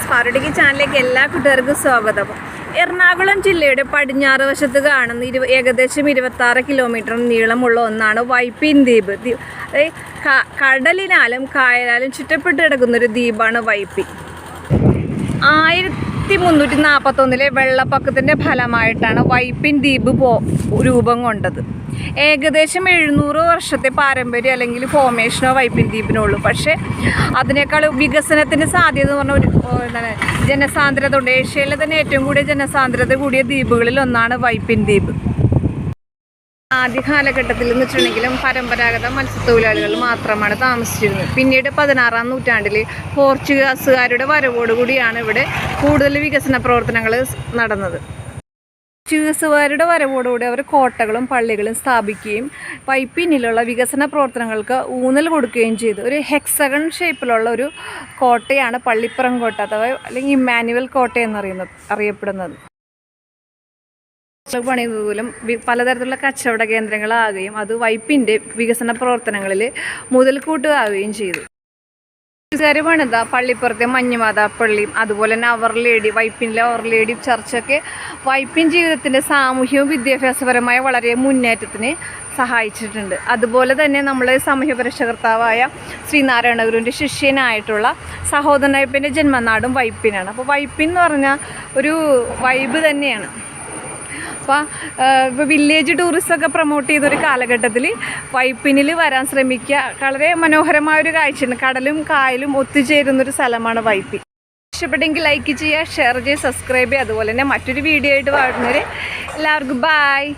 സ്മാർട്ടിക്ക് ചാനലിലേക്ക് എല്ലാ കൂട്ടുകാർക്കും സ്വാഗതം. എറണാകുളം ജില്ലയുടെ പടിഞ്ഞാറ് വശത്ത് കാണുന്ന ഇരു ഏകദേശം ഇരുപത്തി ആറ് കിലോമീറ്റർ നീളമുള്ള ഒന്നാണ് വൈപ്പിൻ ദ്വീപ്. കടലിനാലും കായലാലും ചുറ്റപ്പെട്ട് കിടക്കുന്ന ഒരു ദ്വീപാണ് വൈപ്പിൻ ആയിരത്തി മുന്നൂറ്റി നാൽപ്പത്തൊന്നിലെ വെള്ളപ്പൊക്കത്തിന്റെ ഫലമായിട്ടാണ് വൈപ്പിൻ ദ്വീപ് പോ രൂപം കൊണ്ടത്. ഏകദേശം എഴുന്നൂറ് വർഷത്തെ പാരമ്പര്യം അല്ലെങ്കിൽ ഫോമേഷനോ വൈപ്പിൻ ദ്വീപിനുള്ളൂ. പക്ഷേ അതിനേക്കാൾ വികസനത്തിന്റെ സാധ്യത എന്ന് പറഞ്ഞ ഒരു എന്താണ് ജനസാന്ദ്രത ഉണ്ട്. ഏഷ്യയിലെ തന്നെ ഏറ്റവും കൂടിയ ജനസാന്ദ്രത കൂടിയ ദ്വീപുകളിൽ ഒന്നാണ് വൈപ്പിൻ ദ്വീപ്. ആദ്യ കാലഘട്ടത്തിൽ എന്ന് വെച്ചിട്ടുണ്ടെങ്കിലും പരമ്പരാഗത മത്സ്യത്തൊഴിലാളികൾ മാത്രമാണ് താമസിച്ചിരുന്നത്. പിന്നീട് പതിനാറാം നൂറ്റാണ്ടിൽ പോർച്ചുഗീസുകാരുടെ വരവോടുകൂടിയാണ് ഇവിടെ കൂടുതൽ വികസന പ്രവർത്തനങ്ങൾ നടന്നത്. ചൂസുകാരുടെ വരവോടുകൂടി അവർ കോട്ടകളും പള്ളികളും സ്ഥാപിക്കുകയും പൈപ്പിനിലുള്ള വികസന പ്രവർത്തനങ്ങൾക്ക് ഊന്നൽ കൊടുക്കുകയും ചെയ്തു. ഒരു ഹെക്സഗൺ ഷേപ്പിലുള്ള ഒരു കോട്ടയാണ് പള്ളിപ്പുറം കോട്ട അഥവാ അല്ലെങ്കിൽ ഇമ്മാനുവൽ കോട്ട എന്നറിയുന്നത് അറിയപ്പെടുന്നത്. പണിയുന്നത് പലതരത്തിലുള്ള കച്ചവട കേന്ദ്രങ്ങളാകുകയും അത് വൈപ്പിന്റെ വികസന പ്രവർത്തനങ്ങളിൽ മുതൽക്കൂട്ടുകയും ചെയ്തു. പോലീസുകാർ ഇതാ പള്ളിപ്പുറത്തെ മഞ്ഞുമാതാ പള്ളി അതുപോലെ തന്നെ അവർ ലേഡി വൈപ്പിനിലെ അവർ ലേഡി ചർച്ചൊക്കെ വൈപ്പിൻ ജീവിതത്തിന്റെ സാമൂഹ്യവും വിദ്യാഭ്യാസപരമായ വളരെ മുന്നേറ്റത്തിന് സഹായിച്ചിട്ടുണ്ട്. അതുപോലെ തന്നെ നമ്മൾ സാമൂഹ്യ പരിഷകർത്താവായ ശ്രീനാരായണ ഗുരുവിന്റെ ശിഷ്യനായിട്ടുള്ള സഹോദരനയ്യപ്പന്റെ ജന്മനാടും വൈപ്പിനാണ്. അപ്പോൾ വൈപ്പിൻ എന്ന് പറഞ്ഞാൽ ഒരു വൈബ് തന്നെയാണ്. അപ്പോൾ ഇപ്പോൾ വില്ലേജ് ടൂറിസം ഒക്കെ പ്രൊമോട്ട് ചെയ്തൊരു കാലഘട്ടത്തിൽ വൈപ്പിനിൽ വരാൻ ശ്രമിക്കുക. വളരെ മനോഹരമായ ഒരു കാഴ്ചയാണ്. കടലും കായലും ഒത്തുചേരുന്നൊരു സ്ഥലമാണ് വൈപ്പിൻ. ഇഷ്ടപ്പെട്ടെങ്കിൽ ലൈക്ക് ചെയ്യുക ഷെയർ ചെയ്യുക സബ്സ്ക്രൈബ് ചെയ്യുക. അതുപോലെ തന്നെ മറ്റൊരു വീഡിയോ ആയിട്ട് വരുന്നവർ എല്ലാവർക്കും ബായ്